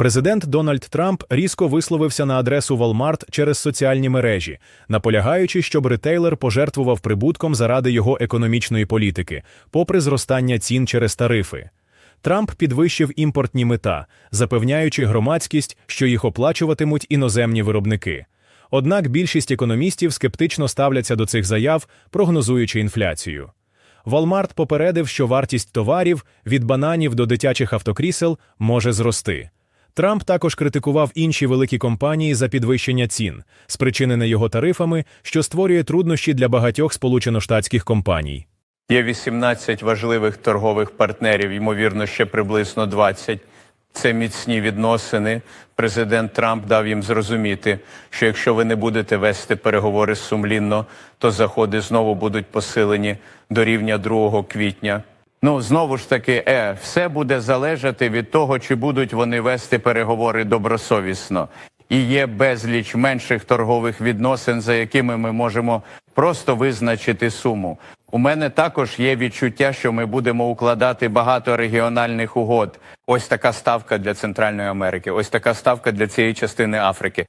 Президент Дональд Трамп різко висловився на адресу Walmart через соціальні мережі, наполягаючи, щоб ретейлер пожертвував прибутком заради його економічної політики, попри зростання цін через тарифи. Трамп підвищив імпортні мита, запевняючи громадськість, що їх оплачуватимуть іноземні виробники. Однак більшість економістів скептично ставляться до цих заяв, прогнозуючи інфляцію. Walmart попередив, що вартість товарів від бананів до дитячих автокрісел може зрости. Трамп також критикував інші великі компанії за підвищення цін, спричинене його тарифами, що створює труднощі для багатьох сполучено-штатських компаній. Є 18 важливих торгових партнерів, ймовірно, ще приблизно 20. Це міцні відносини. Президент Трамп дав їм зрозуміти, що якщо ви не будете вести переговори сумлінно, то заходи знову будуть посилені до рівня 2 квітня. Ну знову ж таки, е, все буде залежати від того, чи будуть вони вести переговори добросовісно. І є безліч менших торгових відносин, за якими ми можемо просто визначити суму. У мене також є відчуття, що ми будемо укладати багато регіональних угод. Ось така ставка для Центральної Америки, ось така ставка для цієї частини Африки.